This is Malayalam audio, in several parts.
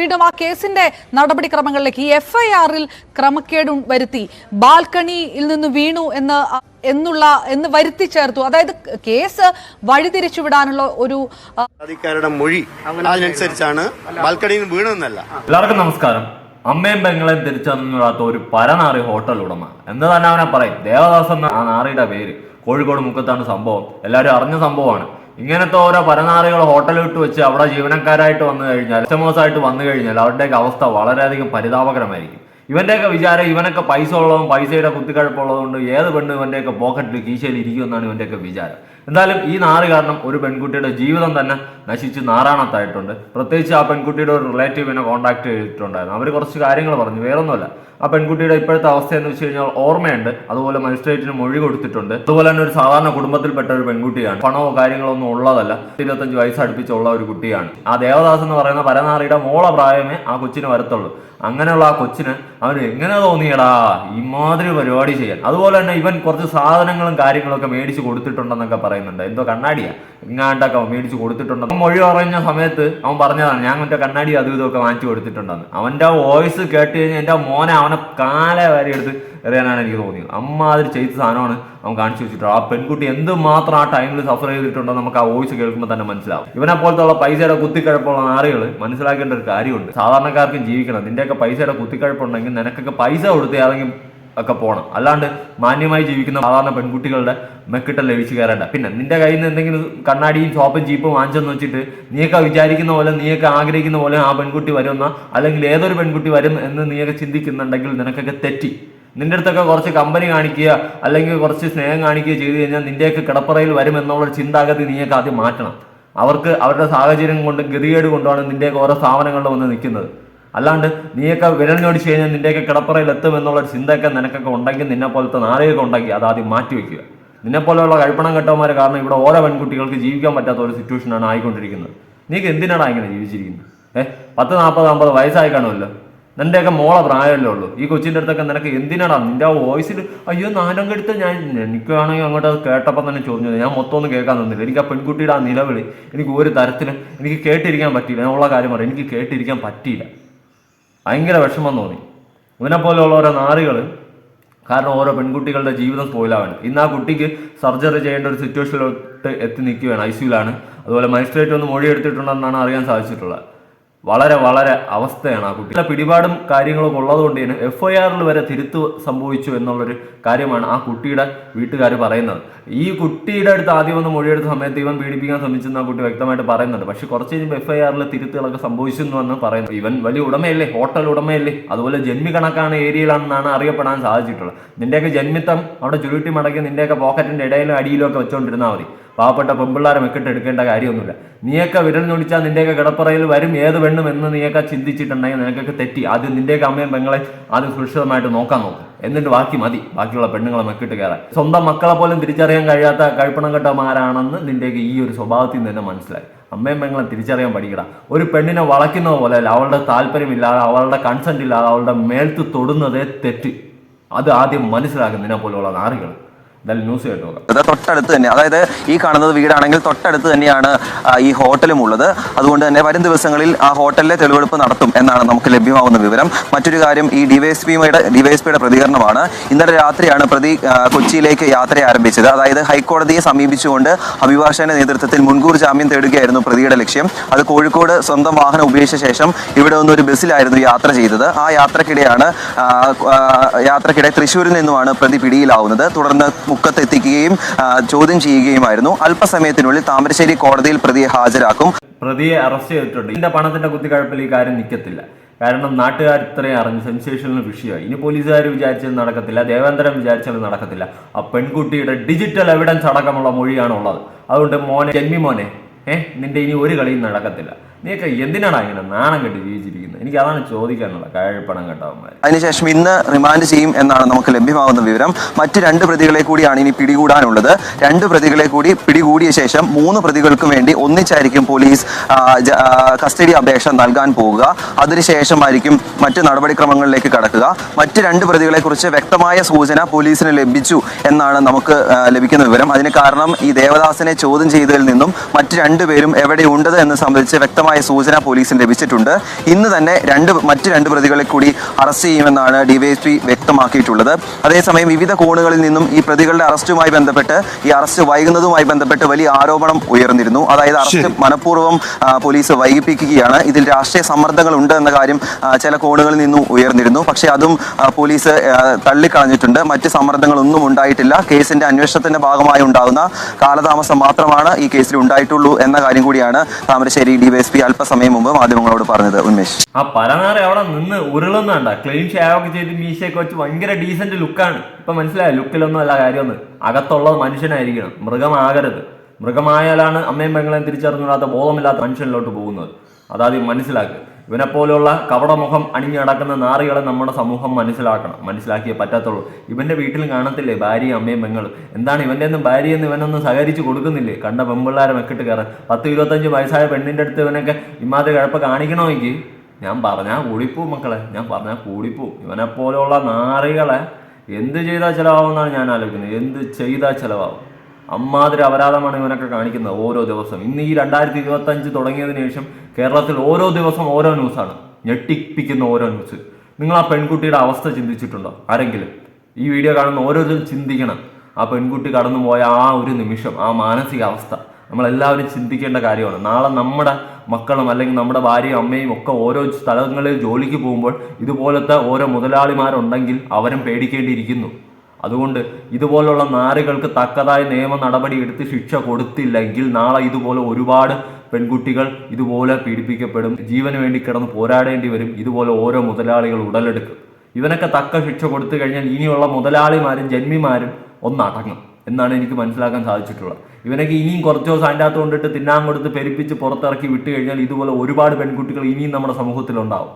വീണ്ടും ആ കേസിന്റെ നടപടിക്രമങ്ങളിലേക്ക് ഈ എഫ്ഐആറിൽ ഐ ആറിൽ ക്രമക്കേട് വരുത്തി. ബാൽക്കണിയിൽ നിന്ന് വീണു എന്ന് എന്നുള്ള എന്ന് വരുത്തി ചേർത്തു. അതായത് കേസ് വഴിതിരിച്ചുവിടാനുള്ള ഒരു മൊഴി അതിനനുസരിച്ചാണ് ബാൽക്കണിയിൽ വീണെന്നല്ല. എല്ലാവർക്കും നമസ്കാരം. അമ്മയും പെങ്ങളെയും തിരിച്ചറിഞ്ഞിടാത്ത ഒരു പരനാറി ഹോട്ടൽ ഉടമ. എന്ന് തന്നെ അവനെ പറയും. ദേവദാസ് എന്ന ആ നാറിയുടെ പേര് കോഴിക്കോട് മുക്കത്താണ് സംഭവം. എല്ലാവരും അറിഞ്ഞ സംഭവമാണ്. ഇങ്ങനത്തെ ഓരോ പരനാറികൾ ഹോട്ടലിൽ ഇട്ട് വെച്ച് അവിടെ ജീവനക്കാരായിട്ട് വന്നു കഴിഞ്ഞാൽ കസ്റ്റമേഴ്സ് ആയിട്ട് വന്നു കഴിഞ്ഞാൽ അവരുടെയൊക്കെ അവസ്ഥ വളരെയധികം പരിതാപകരമായിരിക്കും. ഇവന്റെയൊക്കെ വിചാരം ഇവനൊക്കെ പൈസ ഉള്ളതും പൈസയുടെ കുത്തിക്കഴപ്പുള്ളതുകൊണ്ട് ഏത് പെണ്ണ് ഇവന്റെയൊക്കെ പോക്കറ്റിൽ കീശയിൽ ഇരിക്കുമെന്നാണ് ഇവന്റെയൊക്കെ വിചാരം. എന്തായാലും ഈ നാറ് കാരണം ഒരു പെൺകുട്ടിയുടെ ജീവിതം തന്നെ നശിച്ച് നാറാണത്തായിട്ടുണ്ട് പ്രത്യേകിച്ച് ആ പെൺകുട്ടിയുടെ ഒരു റിലേറ്റീവിനെ കോൺടാക്ട് ചെയ്തിട്ടുണ്ടായിരുന്നു. അവർ കുറച്ച് കാര്യങ്ങൾ പറഞ്ഞു. വേറൊന്നുമല്ല. ആ പെൺകുട്ടിയുടെ ഇപ്പോഴത്തെ അവസ്ഥ എന്ന് വെച്ച് കഴിഞ്ഞാൽ ഓർമ്മയുണ്ട്. അതുപോലെ മജിസ്ട്രേറ്റിന് മൊഴി കൊടുത്തിട്ടുണ്ട്. അതുപോലെ തന്നെ ഒരു സാധാരണ കുടുംബത്തിൽപ്പെട്ട ഒരു പെൺകുട്ടിയാണ്. പണമോ കാര്യങ്ങളോ ഒന്നും ഉള്ളതല്ല. ഇരുപത്തഞ്ച് വയസ്സ് അടുപ്പിച്ചുള്ള ഒരു കുട്ടിയാണ്. ആ ദേവദാസ് എന്ന് പറയുന്ന പരനാറിയുടെ മോള പ്രായമേ ആ കൊച്ചിന് വരത്തുള്ളൂ. അങ്ങനെയുള്ള ആ കൊച്ചിന് അവന് എങ്ങനെ തോന്നിയടാ? ഇമാതിരി പരിപാടി ചെയ്യാൻ. അതുപോലെ തന്നെ ഇവൻ കുറച്ച് സാധനങ്ങളും കാര്യങ്ങളൊക്കെ മേടിച്ച് കൊടുത്തിട്ടുണ്ടെന്നൊക്കെ പറയുന്നുണ്ട്. എന്തോ കണ്ണാടിയാ. ഇങ്ങാണ്ടൊക്കെ മേടിച്ച് കൊടുത്തിട്ടുണ്ടെന്ന് മൊഴി പറഞ്ഞ സമയത്ത് അവൻ പറഞ്ഞതാണ് ഞാൻ മറ്റേ കണ്ണാടി അതും ഇതൊക്കെ വാങ്ങിച്ചു കൊടുത്തിട്ടുണ്ടെന്ന്. അവന്റെ വോയിസ് കേട്ട് കഴിഞ്ഞാൽ എന്റെ മോനെ അവനെ കാല വരെ എടുത്ത് എറിയാനാണ് എനിക്ക് തോന്നിയത്. അതിൽ ചെയ്ത സാധനമാണ് അവൻ കാണിച്ചു വെച്ചിട്ടുള്ളത്. ആ പെൺകുട്ടി എന്ത് മാത്രം ആ ടൈമിൽ സഫർ ചെയ്തിട്ടുണ്ടോ നമുക്ക് ആ വോയിസ് കേൾക്കുമ്പോൾ തന്നെ മനസ്സിലാവും. ഇവനെ പോലത്തെ ഉള്ള പൈസയുടെ കുത്തിക്കഴപ്പുള്ള ആളുകൾ മനസ്സിലാക്കേണ്ട ഒരു കാര്യമുണ്ട്. സാധാരണക്കാർക്കും ജീവിക്കണം. നിന്റെയൊക്കെ പൈസയുടെ കുത്തിക്കഴപ്പുണ്ടെങ്കിൽ നിനക്കൊക്കെ പൈസ കൊടുത്ത് ഏതെങ്കിലും ഒക്കെ പോകണം അല്ലാണ്ട് മാന്യമായി ജീവിക്കുന്ന സാധാരണ പെൺകുട്ടികളുടെ മെക്കിട്ട ലഭിച്ചു കയറേണ്ട. പിന്നെ നിന്റെ കയ്യിൽ നിന്ന് എന്തെങ്കിലും കണ്ണാടിയും ഷോപ്പും ജീപ്പും വാങ്ങിച്ചെന്ന് വെച്ചിട്ട് നീയൊക്കെ വിചാരിക്കുന്ന പോലെ നീയൊക്കെ ആഗ്രഹിക്കുന്ന പോലെ ആ പെൺകുട്ടി വരുന്ന അല്ലെങ്കിൽ ഏതൊരു പെൺകുട്ടി വരും എന്ന് നീയൊക്കെ ചിന്തിക്കുന്നുണ്ടെങ്കിൽ നിനക്കൊക്കെ തെറ്റി. നിന്റെ അടുത്തൊക്കെ കുറച്ച് കമ്പനി കാണിക്കുക അല്ലെങ്കിൽ കുറച്ച് സ്നേഹം കാണിക്കുക ചെയ്തു കഴിഞ്ഞാൽ നിന്റെയൊക്കെ കിടപ്പറയിൽ വരും എന്നുള്ള ചിന്താഗതി നീയൊക്കെ ആദ്യം മാറ്റണം. അവർക്ക് അവരുടെ സാഹചര്യം കൊണ്ട് ഗതികേട് കൊണ്ടാണ് നിന്റെയൊക്കെ ഓരോ സ്ഥാപനങ്ങളിൽ വന്ന് നിൽക്കുന്നത്. അല്ലാണ്ട് നീയൊക്കെ വിരൽ ഞൊടിച്ച് കഴിഞ്ഞാൽ നിന്റെയൊക്കെ കിടപ്പറയിൽ എത്തും എന്നുള്ള ചിന്തയൊക്കെ നിനക്കൊക്കെ ഉണ്ടെങ്കിൽ നിന്നെ പോലത്തെ നാളെയൊക്കെ ഉണ്ടെങ്കിൽ അത് ആദ്യം മാറ്റി വെക്കുക. നിന്നെ പോലെയുള്ള കഴിപ്പണം കെട്ടവന്മാരെ കാരണം ഇവിടെ ഓരോ പെൺകുട്ടികൾക്ക് ജീവിക്കാൻ പറ്റാത്ത ഒരു സിറ്റുവേഷനാണ് ആയിക്കൊണ്ടിരിക്കുന്നത്. നീക്ക് എന്തിനാടാ ഇങ്ങനെ ജീവിച്ചിരിക്കുന്നത്? ഏഹ് പത്ത് നാൽപ്പത് അമ്പത് വയസ്സായി കാണുമല്ലോ. നിന്റെയൊക്കെ മോളെ പ്രായമല്ലേ ഉള്ളൂ. ഈ കൊച്ചിന്റെ അടുത്തൊക്കെ നിനക്ക് എന്തിനാടാ? നിന്റെ ആ വോയിസിൽ അയ്യോ നാലം കെടുത്ത് ഞാൻ എനിക്കാണെങ്കിൽ അങ്ങോട്ട് അത് കേട്ടപ്പോൾ തന്നെ ചോദിച്ചത്. ഞാൻ മൊത്തം ഒന്നും കേൾക്കാൻ തന്നില്ല. എനിക്ക് ആ പെൺകുട്ടിയുടെ ആ നിലവിളി എനിക്ക് ഒരു തരത്തിലും എനിക്ക് കേട്ടിരിക്കാൻ പറ്റിയില്ല. ഉള്ള കാര്യം പറയാം. എനിക്ക് കേട്ടിരിക്കാൻ പറ്റിയില്ല. ഭയങ്കര വിഷമം തോന്നി. ഇവനെ പോലെയുള്ള ഓരോ നാറികൾ കാരണം ഓരോ പെൺകുട്ടികളുടെ ജീവിതം സ്പോയിലാവാണ് ഇന്ന് ആ കുട്ടിക്ക് സർജറി ചെയ്യേണ്ട ഒരു സിറ്റുവേഷനിലോട്ട് എത്തി നിൽക്കുകയാണ്. ഐ സിയുലാണ് അതുപോലെ മജിസ്ട്രേറ്റ് ഒന്ന് മൊഴി എടുത്തിട്ടുണ്ടെന്നാണ് അറിയാൻ സാധിച്ചിട്ടുള്ളത്. വളരെ വളരെ അവസ്ഥയാണ് ആ കുട്ടി. പിടിപാടും കാര്യങ്ങളൊക്കെ ഉള്ളതുകൊണ്ട് തന്നെ എഫ് ഐ ആറിൽ വരെ തിരുത്ത് സംഭവിച്ചു എന്നുള്ളൊരു കാര്യമാണ് ആ കുട്ടിയുടെ വീട്ടുകാർ പറയുന്നത്. ഈ കുട്ടിയുടെ അടുത്ത് ആദ്യം വന്ന് മൊഴിയെടുത്ത സമയത്ത് ഇവൻ പീഡിപ്പിക്കാൻ ശ്രമിച്ചെന്ന് ആ കുട്ടി വ്യക്തമായിട്ട് പറയുന്നുണ്ട്. പക്ഷെ കുറച്ച് കഴിയുമ്പോൾ എഫ് ഐ തിരുത്തുകളൊക്കെ സംഭവിച്ചു എന്ന് പറയുന്നു. ഇവൻ വലിയ ഉടമയല്ലേ ഹോട്ടൽ ഉടമയല്ലേ അതുപോലെ ജന്മി കണക്കാണ് ഏരിയയിലാണെന്നാണ് അറിയപ്പെടാൻ സാധിച്ചിട്ടുള്ളത്. നിന്റെയൊക്കെ ജന്മിത്തം അവിടെ ചുരുട്ടി മടക്കി നിന്റെയൊക്കെ പോക്കറ്റിന്റെ ഇടയിലും അടിയിലും ഒക്കെ വെച്ചോണ്ടിരുന്നാൽ മതി. പാവപ്പെട്ട പെമ്പിള്ളാരെ മെക്കിട്ട് എടുക്കേണ്ട കാര്യമൊന്നുമില്ല. നീയൊക്കെ വിരൽ ഞൊടിച്ചാൽ നിന്റെയൊക്കെ കിടപ്പറയിൽ വരും. ഏത് പെണ്ണും എന്ന് നീയൊക്കെ ചിന്തിച്ചിട്ടുണ്ടെങ്കിൽ നിനക്കൊക്കെ തെറ്റി. ആദ്യം നിന്റെയൊക്കെ അമ്മയും പെങ്ങളെ ആദ്യം സുരക്ഷിതമായിട്ട് നോക്കാൻ നോക്കും. എന്നിട്ട് ബാക്കി മതി. ബാക്കിയുള്ള പെണ്ണുങ്ങളെ മെക്കിട്ട് കയറാൻ. സ്വന്തം മക്കളെ പോലും തിരിച്ചറിയാൻ കഴിയാത്ത കഴിപ്പണം കെട്ടമാരാണെന്ന് നിന്റെയൊക്കെ ഈ ഒരു സ്വഭാവത്തിൽ നിന്ന് തന്നെ മനസ്സിലായി. അമ്മയും പെങ്ങളെ തിരിച്ചറിയാൻ പഠിക്കണം ഒരു പെണ്ണിനെ വളയ്ക്കുന്ന പോലെ അല്ല അവളുടെ താല്പര്യമില്ലാതെ അവളുടെ കൺസെന്റ് ഇല്ലാതെ അവളുടെ മേൽത്ത് തൊടുന്നതേ തെറ്റ്. അത് ആദ്യം മനസ്സിലാക്കുന്നതിനെ പോലുള്ള നാറികൾ എന്തായാലും ന്യൂസ് തൊട്ടടുത്ത് തന്നെ അതായത് ഈ കാണുന്നത് വീടാണെങ്കിൽ തൊട്ടടുത്ത് തന്നെയാണ് ഈ ഹോട്ടലും ഉള്ളത്. അതുകൊണ്ട് തന്നെ വരും ദിവസങ്ങളിൽ ആ ഹോട്ടലിലെ തെളിവെടുപ്പ് നടത്തും എന്നാണ് നമുക്ക് ലഭ്യമാവുന്ന വിവരം. മറ്റൊരു കാര്യം ഈ ഡിവൈഎസ്പിയുടെ ഡിവൈഎസ്പിയുടെ പ്രതികരണമാണ്. ഇന്നലെ രാത്രിയാണ് പ്രതി കൊച്ചിയിലേക്ക് യാത്ര ആരംഭിച്ചത്. അതായത് ഹൈക്കോടതിയെ സമീപിച്ചുകൊണ്ട് അഭിഭാഷകന്റെ നേതൃത്വത്തിൽ മുൻകൂർ ജാമ്യം തേടുകയായിരുന്നു പ്രതിയുടെ ലക്ഷ്യം. അത് കോഴിക്കോട് സ്വന്തം വാഹനം ഉപയോഗിച്ച ശേഷം ഇവിടെ നിന്ന് ഒരു ബസ്സിലായിരുന്നു യാത്ര ചെയ്തത്. ആ യാത്രക്കിടെയാണ് യാത്രക്കിടെ തൃശ്ശൂരിൽ നിന്നുമാണ് പ്രതി പിടിയിലാവുന്നത്. തുടർന്ന് മുക്കത്ത് എത്തിക്കുകയും ആ, ചോദ്യം ചെയ്യുകയുമായിരുന്നു. അല്പസമയത്തിനുള്ളിൽ താമരശ്ശേരി കോടതിയിൽ പ്രതിയെ ഹാജരാക്കും. പ്രതിയെ അറസ്റ്റ് ചെയ്തിട്ടുണ്ട്. ഇതിന്റെ പണത്തിന്റെ കുത്തിക്കഴപ്പിൽ ഈ കാര്യം നിൽക്കത്തില്ല കാരണം നാട്ടുകാർ ഇത്രയും അറിഞ്ഞ് സെൻസേഷനിൽ വിഷയമായി. ഇനി പോലീസുകാർ വിചാരിച്ചത് നടക്കത്തില്ല. ദേവേന്ദ്രൻ വിചാരിച്ചത് നടക്കത്തില്ല. ആ പെൺകുട്ടിയുടെ ഡിജിറ്റൽ എവിഡൻസ് അടക്കമുള്ള മൊഴിയാണ് ഉള്ളത്. അതുകൊണ്ട് മോനെ ജന്മി മോനെ ഏഹ് നിന്റെ ഇനി ഒരു കളിയും നടക്കത്തില്ല. നീയൊക്കെ എന്തിനാണ് ഇങ്ങനെ നാണം കെട്ടി ജീവിച്ചിരിക്കുന്നത് എനിക്ക് അതാണ് ചോദിക്കാനുള്ളത്. കഴപ്പണം കേട്ടവന്മാർ അതിനുശേഷം ഇന്ന് റിമാൻഡ് ചെയ്യും എന്നാണ് നമുക്ക് ലഭ്യമാകുന്ന വിവരം. മറ്റ് രണ്ട് പ്രതികളെ കൂടിയാണ് ഇനി പിടികൂടാനുള്ളത്. രണ്ട് പ്രതികളെ കൂടി പിടികൂടിയ ശേഷം മൂന്ന് പ്രതികൾക്കും വേണ്ടി ഒന്നിച്ചായിരിക്കും പോലീസ് കസ്റ്റഡി അപേക്ഷ നൽകാൻ പോവുക. അതിനുശേഷമായിരിക്കും മറ്റ് നടപടിക്രമങ്ങളിലേക്ക് കടക്കുക. മറ്റ് രണ്ട് പ്രതികളെ കുറിച്ച് വ്യക്തമായ സൂചന പോലീസിന് ലഭിച്ചു എന്നാണ് നമുക്ക് ലഭിക്കുന്ന വിവരം. അതിന് കാരണം ഈ ദേവദാസിനെ ചോദ്യം ചെയ്തതിൽ നിന്നും മറ്റ് രണ്ടുപേരും എവിടെയുണ്ടത് എന്ന് സംബന്ധിച്ച് വ്യക്തമായ സൂചന പോലീസിന് ലഭിച്ചിട്ടുണ്ട്. ഇന്ന് തന്നെ രണ്ട് മറ്റ് രണ്ട് പ്രതികളെ കൂടി അറസ്റ്റ് ചെയ്യുമെന്നാണ് ഡിവൈഎസ്പി വ്യക്തമാക്കിയിട്ടുള്ളത്. അതേസമയം വിവിധ കോണുകളിൽ നിന്നും ഈ പ്രതികളുടെ അറസ്റ്റുമായി ബന്ധപ്പെട്ട് ഈ അറസ്റ്റ് വൈകുന്നതുമായി ബന്ധപ്പെട്ട് വലിയ ആരോപണം ഉയർന്നിരുന്നു. അതായത് അറസ്റ്റ് മനഃപൂർവം പോലീസ് വൈകിപ്പിക്കുകയാണ്. ഇതിൽ രാഷ്ട്രീയ സമ്മർദ്ദങ്ങൾ ഉണ്ട് എന്ന കാര്യം ചില കോണുകളിൽ നിന്നും ഉയർന്നിരുന്നു. പക്ഷേ അതും പോലീസ് തള്ളിക്കളഞ്ഞിട്ടുണ്ട്. മറ്റ് സമ്മർദ്ദങ്ങളൊന്നും ഉണ്ടായിട്ടില്ല. കേസിന്റെ അന്വേഷണത്തിന്റെ ഭാഗമായി ഉണ്ടാകുന്ന കാലതാമസം മാത്രമാണ് ഈ കേസിൽ ഉണ്ടായിട്ടുള്ളൂ എന്ന കാര്യം കൂടിയാണ് താമരശ്ശേരി ഡിവൈഎസ്പി അല്പസമയം മുമ്പ് മാധ്യമങ്ങളോട് പറഞ്ഞത് ഉന്മേഷ്. ആ പരനാറി അവിടെ നിന്ന് ഉരുളുന്നുണ്ട ക്ലീൻ ഷേവൊക്കെ ചെയ്ത് മീശയൊക്കെ വെച്ച് ഭയങ്കര ഡീസന്റ് ലുക്കാണ് ഇപ്പൊ മനസ്സിലായ? ലുക്കിലൊന്നും അല്ല കാര്യമൊന്ന്. അകത്തുള്ളത് മനുഷ്യനായിരിക്കണം. മൃഗമാകരുത്. മൃഗമായാലാണ് അമ്മയും പെങ്ങളെയും തിരിച്ചറിഞ്ഞില്ലാത്ത ബോധമില്ലാത്ത മനുഷ്യനിലോട്ട് പോകുന്നത്. അതാദ്യം മനസ്സിലാക്കുക ഇവനെ പോലെയുള്ള കവടമുഖം അണിഞ്ഞു നടക്കുന്ന നാറികളെ നമ്മുടെ സമൂഹം മനസ്സിലാക്കണം. മനസ്സിലാക്കിയേ പറ്റത്തുള്ളൂ. ഇവന്റെ വീട്ടിൽ കാണത്തില്ലേ ഭാര്യയും അമ്മയും പെങ്ങളും? എന്താണ് ഇവന്റെ ഒന്നും ഭാര്യയെന്ന് ഇവനൊന്നും സഹകരിച്ച് കൊടുക്കുന്നില്ലേ? കണ്ട പെമ്പിള്ളാരെ മെക്കിട്ട് കയറാൻ. പത്ത് ഇരുപത്തഞ്ച് വയസ്സായ പെണ്ണിന്റെ അടുത്ത് ഇവനൊക്കെ ഇമാതിരി കിഴപ്പ് കാണിക്കണമെങ്കിൽ ഞാൻ പറഞ്ഞാൽ കൂടിപ്പോ മക്കളെ. ഞാൻ പറഞ്ഞാൽ കൂടിപ്പോ ഇവനെ പോലെയുള്ള നാറികളെ എന്ത് ചെയ്താൽ ചിലവാകുമെന്നാണ് ഞാൻ ആലോചിക്കുന്നത്. എന്ത് ചെയ്താൽ ചിലവാകും അമ്മാതിരി അപരാധമാണ് ഇവനൊക്കെ കാണിക്കുന്നത് ഓരോ ദിവസം ഇന്ന് ഈ രണ്ടായിരത്തി ഇരുപത്തി അഞ്ച് തുടങ്ങിയതിനു ശേഷം കേരളത്തിൽ ഓരോ ദിവസം ഓരോ ന്യൂസാണ്. ഞെട്ടിപ്പിക്കുന്ന ഓരോ ന്യൂസ്. നിങ്ങൾ ആ പെൺകുട്ടിയുടെ അവസ്ഥ ചിന്തിച്ചിട്ടുണ്ടോ? ആരെങ്കിലും? ഈ വീഡിയോ കാണുന്ന ഓരോരുത്തരും ചിന്തിക്കണം. ആ പെൺകുട്ടി കടന്നുപോയ ആ ഒരു നിമിഷം ആ മാനസികാവസ്ഥ. നമ്മളെല്ലാവരും ചിന്തിക്കേണ്ട കാര്യമാണ്. നാളെ നമ്മുടെ മക്കളും അല്ലെങ്കിൽ നമ്മുടെ ഭാര്യയും അമ്മയും ഒക്കെ ഓരോ സ്ഥലങ്ങളിൽ ജോലിക്ക് പോകുമ്പോൾ ഇതുപോലത്തെ ഓരോ മുതലാളിമാരുണ്ടെങ്കിൽ അവരും പേടിക്കേണ്ടിയിരിക്കുന്നു. അതുകൊണ്ട് ഇതുപോലുള്ള നാറികൾക്ക് തക്കതായ നിയമ നടപടി എടുത്ത് ശിക്ഷ കൊടുത്തില്ലെങ്കിൽ നാളെ ഇതുപോലെ ഒരുപാട് പെൺകുട്ടികൾ ഇതുപോലെ പീഡിപ്പിക്കപ്പെടും. ജീവന് വേണ്ടി കിടന്ന് പോരാടേണ്ടി വരും ഇതുപോലെ ഓരോ മുതലാളികൾ ഉടലെടുക്കും. ഇവനൊക്കെ തക്ക ശിക്ഷ കൊടുത്തു കഴിഞ്ഞാൽ ഇനിയുള്ള മുതലാളിമാരും ജന്മിമാരും ഒന്നടങ്ങും. എന്നാണ് എനിക്ക് മനസ്സിലാക്കാൻ സാധിച്ചിട്ടുള്ളത്. ഇവനൊക്കെ ഇനിയും കുറച്ച് ദിവസം അതിന്റെ അകത്ത് കൊണ്ടിട്ട് തിന്നാൻ കൊടുത്ത് പെരുപ്പിച്ച് പുറത്തിറക്കി വിട്ടു കഴിഞ്ഞാൽ ഇതുപോലെ ഒരുപാട് പെൺകുട്ടികൾ ഇനിയും നമ്മുടെ സമൂഹത്തിലുണ്ടാവും.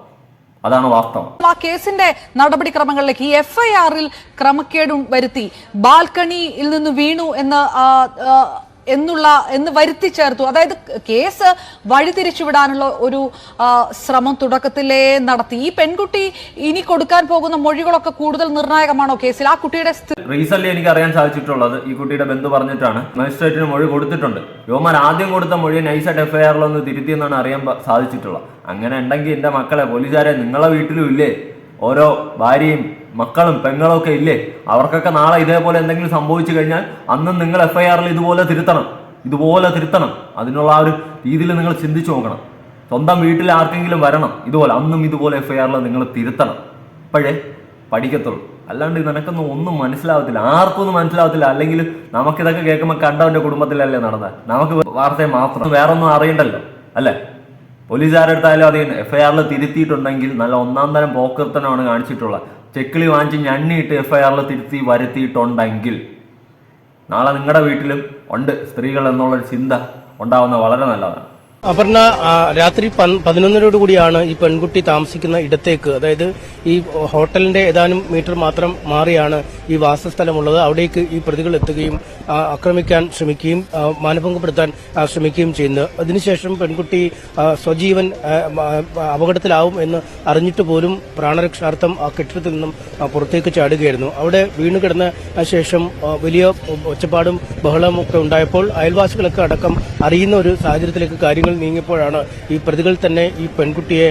അതാണ് വാസ്തവം. ആ കേസിന്റെ നടപടിക്രമങ്ങളിലേക്ക് ഈ എഫ് ഐ ആറിൽ ക്രമക്കേടും വരുത്തി. ബാൽക്കണിയിൽ നിന്ന് വീണു എന്ന് എന്നുള്ള എന്ന് വരുത്തി ചേർത്തു. അതായത് കേസ് വഴിതിരിച്ചുവിടാനുള്ള ഒരു ശ്രമം തുടക്കത്തിലേ നടത്തി. ഈ പെൺകുട്ടി ഇനി കൊടുക്കാൻ പോകുന്ന മൊഴികളൊക്കെ കൂടുതൽ നിർണായകമാണോ കേസിൽ? ആ കുട്ടിയുടെ റീസെന്റ് എനിക്ക് അറിയാൻ സാധിച്ചിട്ടുള്ളത് ഈ കുട്ടിയുടെ ബന്ധു പറഞ്ഞിട്ടാണ്. മജിസ്ട്രേറ്റിന് മൊഴി കൊടുത്തിട്ടുണ്ട്. യോമാൻ ആദ്യം കൊടുത്ത മൊഴി നൈസായിട്ട് എഫ്ഐആറിലൊന്ന് തിരുത്തിയെന്നാണ് അറിയാൻ സാധിച്ചിട്ടുള്ളത്. അങ്ങനെ ഉണ്ടെങ്കിൽ എന്റെ മക്കളെ പോലീസുകാരെ നിങ്ങളെ വീട്ടിലും ഇല്ലേ? ഓരോ ഭാര്യയും മക്കളും പെങ്ങളും ഒക്കെ ഇല്ലേ? അവർക്കൊക്കെ നാളെ ഇതേപോലെ എന്തെങ്കിലും സംഭവിച്ചു കഴിഞ്ഞാൽ അന്നും നിങ്ങൾ എഫ്ഐആറിൽ ഇതുപോലെ തിരുത്തണം. ഇതുപോലെ തിരുത്തണം. അതിനുള്ള ആ ഒരു രീതിയിൽ നിങ്ങൾ ചിന്തിച്ചു നോക്കണം. സ്വന്തം വീട്ടിൽ ആർക്കെങ്കിലും വരണം. ഇതുപോലെ അന്നും ഇതുപോലെ എഫ്ഐആറിൽ നിങ്ങൾ തിരുത്തണം. അപ്പോഴേ പഠിക്കത്തുള്ളൂ. അല്ലാണ്ട് നിനക്കൊന്നും ഒന്നും മനസ്സിലാവത്തില്ല. ആർക്കും ഒന്നും മനസ്സിലാവത്തില്ല. അല്ലെങ്കിൽ നമുക്കിതൊക്കെ കേൾക്കുമ്പോൾ കണ്ടവന്റെ കുടുംബത്തിലല്ലേ നടന്നത്? നമുക്ക് വാർത്തയെ മാത്രം. വേറൊന്നും അറിയണ്ടല്ലോ. അല്ലേ? പോലീസുകാരുടെ ആരെടുത്തായാലും അത് എഫ് ഐ ആറിൽ തിരുത്തിയിട്ടുണ്ടെങ്കിൽ നല്ല ഒന്നാം തരം പോക്കർത്തനമാണ് കാണിച്ചിട്ടുള്ളത്. ചെക്കിളി വാങ്ങിച്ച് ഞണ്ണിയിട്ട് എഫ്ഐആറിൽ തിരുത്തി വരുത്തിയിട്ടുണ്ടെങ്കിൽ നാളെ നിങ്ങളുടെ വീട്ടിലും ഉണ്ട് സ്ത്രീകൾ എന്നുള്ളൊരു ചിന്ത ഉണ്ടാവുന്ന വളരെ നല്ലതാണ്. അപർണ രാത്രി പതിനൊന്നരോട് കൂടിയാണ് ഈ പെൺകുട്ടി താമസിക്കുന്ന ഇടത്തേക്ക്. അതായത് ഈ ഹോട്ടലിന്റെ ഏതാനും മീറ്റർ മാത്രം മാറിയാണ് ഈ വാസസ്ഥലമുള്ളത്. അവിടേക്ക് ഈ പ്രതികൾ എത്തുകയും ആക്രമിക്കാൻ ശ്രമിക്കുകയും മാനഭംഗപ്പെടുത്താൻ ശ്രമിക്കുകയും ചെയ്യുന്നത് അതിനുശേഷം പെൺകുട്ടി സ്വജീവൻ അപകടത്തിലാവും എന്ന് അറിഞ്ഞിട്ട് പോലും പ്രാണരക്ഷാർത്ഥം ആ കെട്ടിടത്തിൽ നിന്നും പുറത്തേക്ക് ചാടുകയായിരുന്നു. അവിടെ വീണു കിടന്ന ശേഷം വലിയ ഒച്ചപ്പാടും ബഹളവും ഒക്കെ ഉണ്ടായപ്പോൾ അയൽവാസികളൊക്കെ അടക്കം അറിയുന്ന ഒരു സാഹചര്യത്തിലേക്ക് കാര്യങ്ങൾ നീങ്ങിയപ്പോഴാണ് ഈ പ്രതികൾ തന്നെ ഈ പെൺകുട്ടിയെ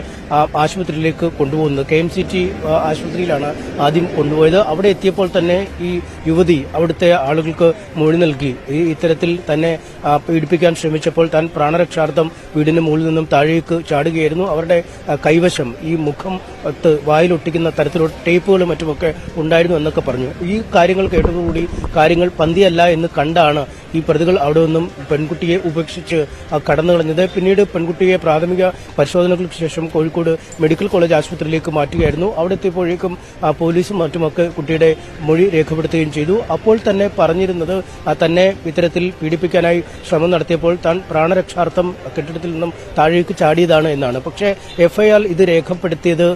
ആശുപത്രിയിലേക്ക് കൊണ്ടുപോകുന്നത്. കെ എം സി ടി ആശുപത്രിയിലാണ് ആദ്യം കൊണ്ടുപോയത്. അവിടെ എത്തിയപ്പോൾ തന്നെ ഈ യുവതി അവിടുത്തെ ആളുകൾക്ക് മൊഴി നൽകി. ഈ ഇത്തരത്തിൽ തന്നെ പീഡിപ്പിക്കാൻ ശ്രമിച്ചപ്പോൾ താൻ പ്രാണരക്ഷാർത്ഥം വീടിന് മുകളിൽ നിന്നും താഴേക്ക് ചാടുകയായിരുന്നു. അവരുടെ കൈവശം ഈ മുഖം വായിലൊട്ടിക്കുന്ന തരത്തിലുള്ള ടേപ്പുകളും മറ്റുമൊക്കെ ഉണ്ടായിരുന്നു എന്നൊക്കെ പറഞ്ഞു. ഈ കാര്യങ്ങൾ കേട്ടതോടുകൂടി കാര്യങ്ങൾ പന്തിയല്ല എന്ന് കണ്ടാണ് ഈ പ്രതികൾ അവിടെ നിന്നും പെൺകുട്ടിയെ ഉപേക്ഷിച്ച് കടന്നു കളഞ്ഞത് പിന്നീട് പെൺകുട്ടിയെ പ്രാഥമിക പരിശോധനകൾക്ക് ശേഷം കോഴിക്കോട് മെഡിക്കൽ കോളേജ് ആശുപത്രിയിലേക്ക് മാറ്റുകയായിരുന്നു. അവിടെ എത്തിയപ്പോഴേക്കും പോലീസും മറ്റുമൊക്കെ കുട്ടിയുടെ മൊഴി രേഖപ്പെടുത്തുകയും ചെയ്തു. അപ്പോൾ തന്നെ പറഞ്ഞിരുന്നത് തന്നെ ഇത്തരത്തിൽ പീഡിപ്പിക്കാനായി ശ്രമം നടത്തിയപ്പോൾ താൻ പ്രാണരക്ഷാർത്ഥം കെട്ടിടത്തിൽ നിന്നും താഴേക്ക് ചാടിയതാണ് എന്നാണ്. പക്ഷേ എഫ്ഐആർ ഇത് രേഖപ്പെടുത്തിയത്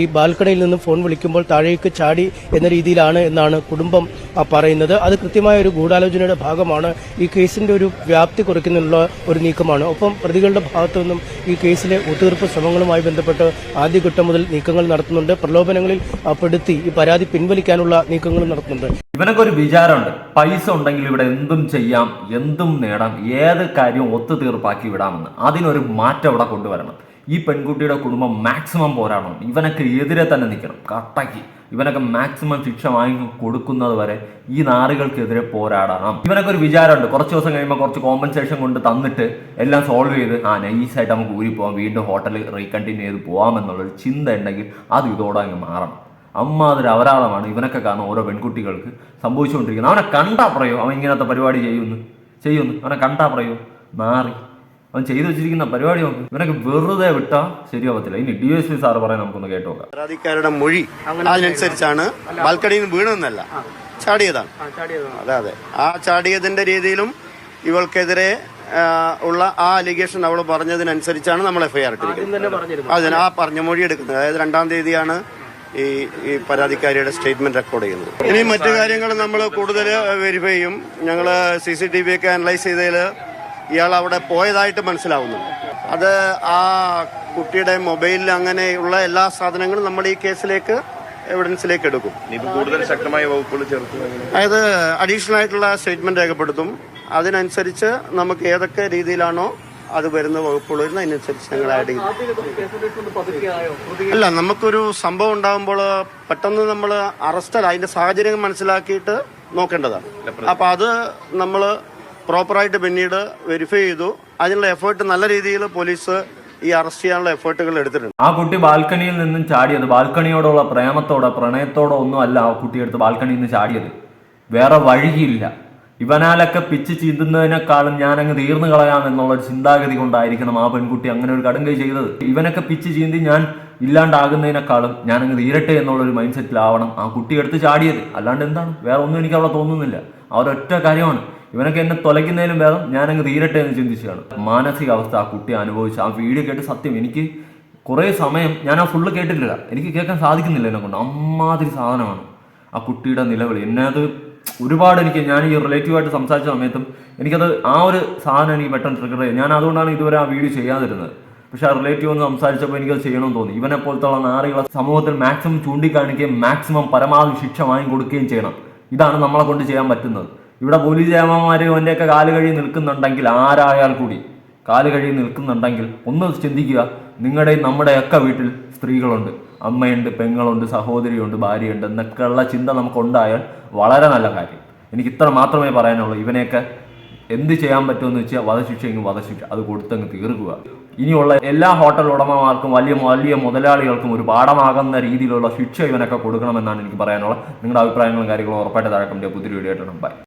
ഈ ബാൽക്കണിയിൽ നിന്നും ഫോൺ വിളിക്കുമ്പോൾ താഴേക്ക് ചാടി എന്ന രീതിയിലാണ് എന്നാണ് കുടുംബം പറയുന്നത്. അത് കൃത്യമായ ഒരു ഗൂഢാലോചനയുടെ ഭാഗമാണ്. ഈ കേസിന്റെ ഒരു വ്യാപ്തി കുറയ്ക്കുന്നതിനുള്ള ഒരു നീക്കമാണ്. ഒപ്പം പ്രതികളുടെ ഭാഗത്തു നിന്നും ഈ കേസിലെ ഒത്തുതീർപ്പ് ശ്രമങ്ങളുമായി ബന്ധപ്പെട്ട് ആദ്യഘട്ടം മുതൽ നീക്കങ്ങൾ നടത്തുന്നുണ്ട്. പ്രലോഭനങ്ങളിൽ പെടുത്തി ഈ പരാതി പിൻവലിക്കാനുള്ള നീക്കങ്ങൾ നടത്തുന്നുണ്ട്. ഇവനൊക്കെ ഒരു വിചാരമുണ്ട്. പൈസ ഉണ്ടെങ്കിൽ ഇവിടെ എന്തും ചെയ്യാം എന്തും നേടാം ഏത് കാര്യവും ഒത്തുതീർപ്പാക്കി വിടാമെന്ന്. അതിനൊരു മാറ്റം അവിടെ കൊണ്ടുവരണം. ഈ പെൺകുട്ടിയുടെ കുടുംബം മാക്സിമം പോരാടണം. ഇവനൊക്കെ എതിരെ തന്നെ നിൽക്കണം. കട്ടയ്ക്ക് ഇവനൊക്കെ മാക്സിമം ശിക്ഷ വാങ്ങി കൊടുക്കുന്നത് വരെ ഈ നാറുകൾക്കെതിരെ പോരാടണം. ഇവനൊക്കെ ഒരു വിചാരമുണ്ട്. കുറച്ച് ദിവസം കഴിയുമ്പോൾ കുറച്ച് കോമ്പൻസേഷൻ കൊണ്ട് തന്നിട്ട് എല്ലാം സോൾവ് ചെയ്ത് ആ നൈസായിട്ട് നമുക്ക് ഊരി പോകാം വീണ്ടും ഹോട്ടലിൽ റീകണ്ടിന്യൂ ചെയ്ത് പോകാമെന്നുള്ളൊരു ചിന്ത ഉണ്ടെങ്കിൽ അത് ഇതോടെ അങ്ങ് മാറണം. അമ്മാതിരി അവരാളമാണ് ഇവനൊക്കെ കാരണം ഓരോ പെൺകുട്ടികൾക്ക് സംഭവിച്ചുകൊണ്ടിരിക്കുന്നത്. അവനെ കണ്ടാ പറയൂ. അവൻ ഇങ്ങനത്തെ പരിപാടി ചെയ്യുന്നു ചെയ്യുന്നു. അവനെ കണ്ടാ പറയൂ. മാറി. അവൻ ചെയ്തു വെച്ചിരിക്കുന്ന പരിപാടി നോക്ക്. ഇവനൊക്കെ വെറുതെ വിട്ടാ ശരിയാവത്തില്ല. ഇനി ഡി എസ് പി സാറ് പറയാൻ നമുക്കൊന്ന് കേട്ടോക്കാം പരാതിക്കാരുടെ മൊഴി അതിനനുസരിച്ചാണ് ബാൽക്കണിയിൽ നിന്ന് വീണെന്നല്ല. ചാടിയതാണ്. അതെ അതെ. ആ ചാടിയതിന്റെ രീതിയിലും ഇവൾക്കെതിരെ ഉള്ള ആ അലിഗേഷൻ അവൾ പറഞ്ഞതിനനുസരിച്ചാണ് നമ്മൾ എഫ്ഐആർ ഇട്ടിരിക്കുന്നത്. അതിന് ആ പറഞ്ഞ മൊഴി എടുക്കുന്നത്. അതായത് രണ്ടാം തീയതിയാണ് ഈ ഈ പരാതിക്കാരിയുടെ സ്റ്റേറ്റ്മെന്റ് റെക്കോർഡ് ചെയ്യുന്നത്. ഇനി മറ്റു കാര്യങ്ങൾ നമ്മൾ കൂടുതൽ വെരിഫൈ ചെയ്യും. ഞങ്ങൾ സി സി ടി വി ഒക്കെ അനലൈസ് ചെയ്തതിൽ ഇയാൾ അവിടെ പോയതായിട്ട് മനസ്സിലാവുന്നു അത് ആ കുട്ടിയുടെ മൊബൈലിൽ അങ്ങനെയുള്ള എല്ലാ സാധനങ്ങളും നമ്മൾ ഈ കേസിലേക്ക് എവിഡൻസിലേക്ക് എടുക്കും. കൂടുതൽ ശക്തമായ വകുപ്പുകൾ ചേർത്ത് അതായത് അഡീഷണൽ ആയിട്ടുള്ള സ്റ്റേറ്റ്മെന്റ് രേഖപ്പെടുത്തും. അതിനനുസരിച്ച് നമുക്ക് ഏതൊക്കെ രീതിയിലാണോ അത് വരുന്ന വകുപ്പുകൾ വരുന്ന അതിനനുസരിച്ച് ഞങ്ങൾ ആഡ് ചെയ്യും. അല്ല നമുക്കൊരു സംഭവം ഉണ്ടാകുമ്പോൾ പെട്ടെന്ന് നമ്മൾ അറസ്റ്റ് അതിന്റെ സാഹചര്യം മനസ്സിലാക്കിയിട്ട് നോക്കേണ്ടതാണ്. അപ്പൊ അത് നമ്മൾ പ്രോപ്പറായിട്ട് പിന്നീട് വെരിഫൈ ചെയ്തു. അതിനുള്ള എഫേർട്ട് നല്ല രീതിയിൽ പോലീസ് ഈ അറസ്റ്റ് ചെയ്യാനുള്ള എഫേർട്ടുകൾ എടുത്തിട്ടുണ്ട്. ആ കുട്ടി ബാൽക്കണിയിൽ നിന്നും ചാടിയത് ബാൽക്കണിയോടുള്ള പ്രേമത്തോടെ പ്രണയത്തോടെ ഒന്നും അല്ല ആ കുട്ടി എടുത്ത് ബാൽക്കണിയിൽ നിന്ന് ചാടിയത്. വേറെ വഴിയില്ല. ഇവനാലൊക്കെ പിച്ച് ചീന്തുന്നതിനേക്കാളും ഞാൻ അങ്ങ് തീർന്നു കളയാം എന്നുള്ള ചിന്താഗതി കൊണ്ടായിരിക്കണം ആ പെൺകുട്ടി അങ്ങനെ ഒരു കടുങ്കൈ ചെയ്തത്. ഇവനൊക്കെ പിച്ച് ചീന്തി ഞാൻ ഇല്ലാണ്ടാകുന്നതിനേക്കാളും ഞാൻ അങ്ങ് തീരട്ടെ എന്നുള്ള ഒരു മൈൻഡ് സെറ്റിലാവണം ആ കുട്ടി എടുത്ത് ചാടിയത്. അല്ലാണ്ട് എന്താണ്? വേറെ ഒന്നും എനിക്ക് അവിടെ തോന്നുന്നില്ല. ആ ഒരൊറ്റ കാര്യമാണ്. ഇവനൊക്കെ എന്നെ തൊലയ്ക്കുന്നതിലും വേഗം ഞാനങ്ങ് തീരട്ടെ എന്ന് ചിന്തിച്ചാണ്. മാനസികാവസ്ഥ ആ കുട്ടി അനുഭവിച്ച ആ വീഡിയോ കേട്ട് സത്യം എനിക്ക് കുറേ സമയം ഞാൻ ആ ഫുള്ള് കേട്ടിട്ടില്ല. എനിക്ക് കേൾക്കാൻ സാധിക്കുന്നില്ല എന്നെ കൊണ്ട്. അമ്മാതിരി സാധനമാണ് ആ കുട്ടിയുടെ നിലവിളി. എന്നെ അത് ഒരുപാട് എനിക്ക് ഞാൻ ഈ റിലേറ്റീവായിട്ട് സംസാരിച്ച സമയത്തും എനിക്കത് ആ ഒരു സാധനം എനിക്ക് പെട്ടെന്ന് ട്രിഗർ ചെയ്യും ഞാൻ അതുകൊണ്ടാണ് ഇതുവരെ ആ വീഡിയോ ചെയ്യാതിരുന്നത്. പക്ഷെ ആ റിലേറ്റീവ് ഒന്ന് സംസാരിച്ചപ്പോൾ എനിക്കത് ചെയ്യണമെന്ന് തോന്നി. ഇവനെ പോലത്തുള്ള നാറികളെ സമൂഹത്തിൽ മാക്സിമം ചൂണ്ടിക്കാണിക്കുകയും മാക്സിമം പരമാവധി ശിക്ഷ വാങ്ങി കൊടുക്കുകയും ചെയ്യണം. ഇതാണ് നമ്മളെ കൊണ്ട് ചെയ്യാൻ പറ്റുന്നത്. ഇവിടെ പോലീസ് ചേമാമാര് അവന്റെയൊക്കെ കാൽ കഴുകി നിൽക്കുന്നുണ്ടെങ്കിൽ ആരായാൽ കൂടി? കാൽ കഴുകി നിൽക്കുന്നുണ്ടെങ്കിൽ ഒന്ന് ചിന്തിക്കുക നിങ്ങളുടെ നമ്മുടെയൊക്കെ വീട്ടിൽ സ്ത്രീകളുണ്ട്. അമ്മയുണ്ട് പെങ്ങളുണ്ട് സഹോദരിയുണ്ട് ഭാര്യയുണ്ട് എന്നൊക്കെയുള്ള ചിന്ത നമുക്കുണ്ടായാൽ വളരെ നല്ല കാര്യം. എനിക്ക് ഇത്ര മാത്രമേ പറയാനുള്ളൂ. ഇവനെയൊക്കെ എന്ത് ചെയ്യാൻ പറ്റുമെന്ന് വെച്ചാൽ വധശിക്ഷയെങ്കിൽ വധശിക്ഷ. അത് കൊടുത്തങ്ങ് തീർക്കുക. ഇനിയുള്ള എല്ലാ ഹോട്ടൽ ഉടമമാർക്കും വലിയ വലിയ മുതലാളികൾക്കും ഒരു പാഠമാകുന്ന രീതിയിലുള്ള ശിക്ഷ ഇവനൊക്കെ കൊടുക്കണമെന്നാണ് എനിക്ക് പറയാനുള്ളത്. നിങ്ങളുടെ അഭിപ്രായങ്ങളും കാര്യങ്ങളും ഉറപ്പായിട്ട് താഴെ കണ്ടിട്ട് പുതിയ വീഡിയോ ആയിട്ടാണ് ബൈ